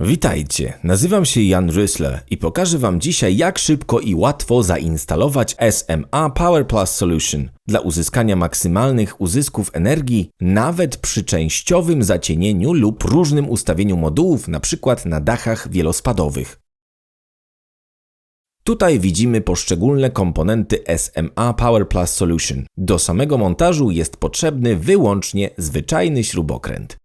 Witajcie, nazywam się Jan Rysler i pokażę Wam dzisiaj jak szybko i łatwo zainstalować SMA Power Plus Solution dla uzyskania maksymalnych uzysków energii nawet przy częściowym zacienieniu lub różnym ustawieniu modułów, np. na dachach wielospadowych. Tutaj widzimy poszczególne komponenty SMA Power Plus Solution. Do samego montażu jest potrzebny wyłącznie zwyczajny śrubokręt.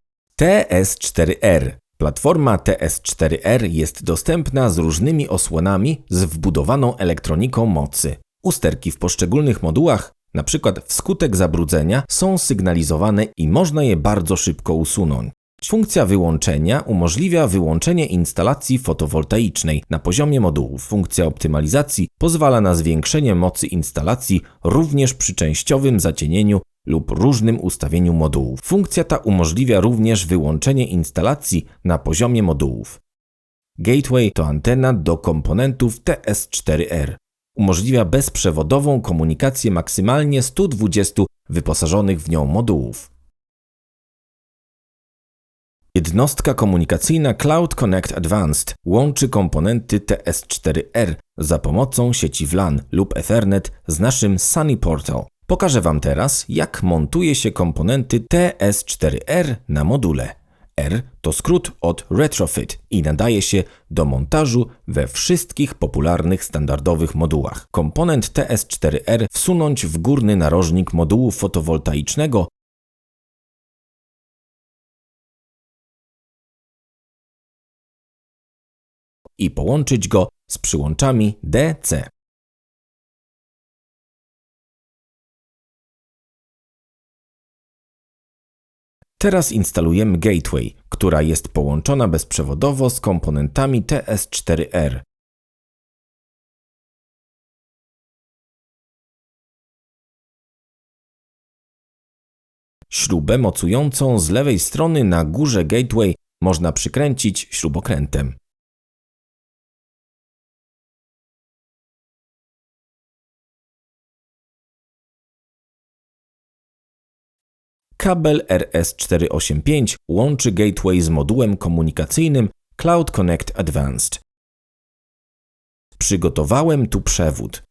TS4R Platforma TS4R jest dostępna z różnymi osłonami z wbudowaną elektroniką mocy. Usterki w poszczególnych modułach, np. wskutek zabrudzenia, są sygnalizowane i można je bardzo szybko usunąć. Funkcja wyłączenia umożliwia wyłączenie instalacji fotowoltaicznej na poziomie modułów. Funkcja optymalizacji pozwala na zwiększenie mocy instalacji również przy częściowym zacienieniu lub różnym ustawieniu modułów. Funkcja ta umożliwia również wyłączenie instalacji na poziomie modułów. Gateway to antena do komponentów TS4R. Umożliwia bezprzewodową komunikację maksymalnie 120 wyposażonych w nią modułów. Jednostka komunikacyjna Cloud Connect Advanced łączy komponenty TS4R za pomocą sieci WLAN lub Ethernet z naszym Sunny Portal. Pokażę Wam teraz, jak montuje się komponenty TS4R na module. R to skrót od retrofit i nadaje się do montażu we wszystkich popularnych standardowych modułach. Komponent TS4R wsunąć w górny narożnik modułu fotowoltaicznego i połączyć go z przyłączami DC. Teraz instalujemy Gateway, która jest połączona bezprzewodowo z komponentami TS4R. Śrubę mocującą z lewej strony na górze Gateway można przykręcić śrubokrętem. Kabel RS485 łączy gateway z modułem komunikacyjnym Cloud Connect Advanced. Przygotowałem tu przewód.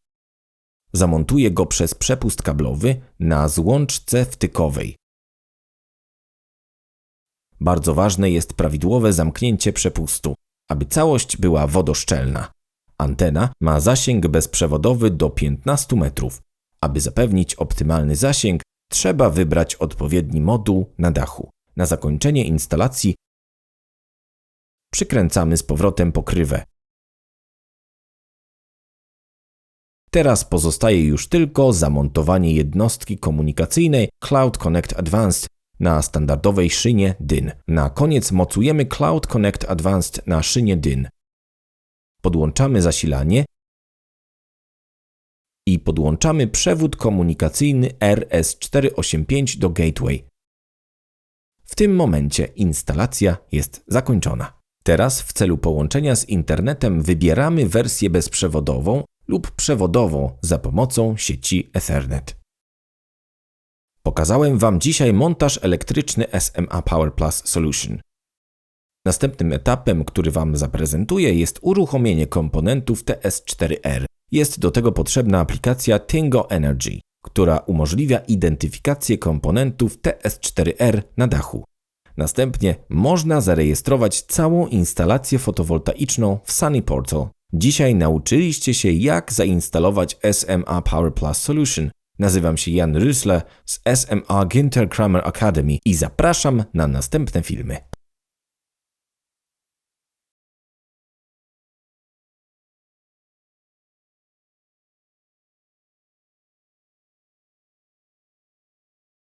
Zamontuję go przez przepust kablowy na złączce wtykowej. Bardzo ważne jest prawidłowe zamknięcie przepustu, aby całość była wodoszczelna. Antena ma zasięg bezprzewodowy do 15 metrów. Aby zapewnić optymalny zasięg, trzeba wybrać odpowiedni moduł na dachu. Na zakończenie instalacji przykręcamy z powrotem pokrywę. Teraz pozostaje już tylko zamontowanie jednostki komunikacyjnej Cloud Connect Advanced na standardowej szynie DIN. Na koniec mocujemy Cloud Connect Advanced na szynie DIN. Podłączamy zasilanie i podłączamy przewód komunikacyjny RS485 do gateway. W tym momencie instalacja jest zakończona. Teraz w celu połączenia z internetem wybieramy wersję bezprzewodową lub przewodową za pomocą sieci Ethernet. Pokazałem Wam dzisiaj montaż elektryczny SMA Power Plus Solution. Następnym etapem, który Wam zaprezentuję, jest uruchomienie komponentów TS4R. Jest do tego potrzebna aplikacja Tingo Energy, która umożliwia identyfikację komponentów TS4R na dachu. Następnie można zarejestrować całą instalację fotowoltaiczną w Sunny Portal. Dzisiaj nauczyliście się, jak zainstalować SMA Power Plus Solution. Nazywam się Jan Rysler z SMA Ginter Kramer Academy i zapraszam na następne filmy.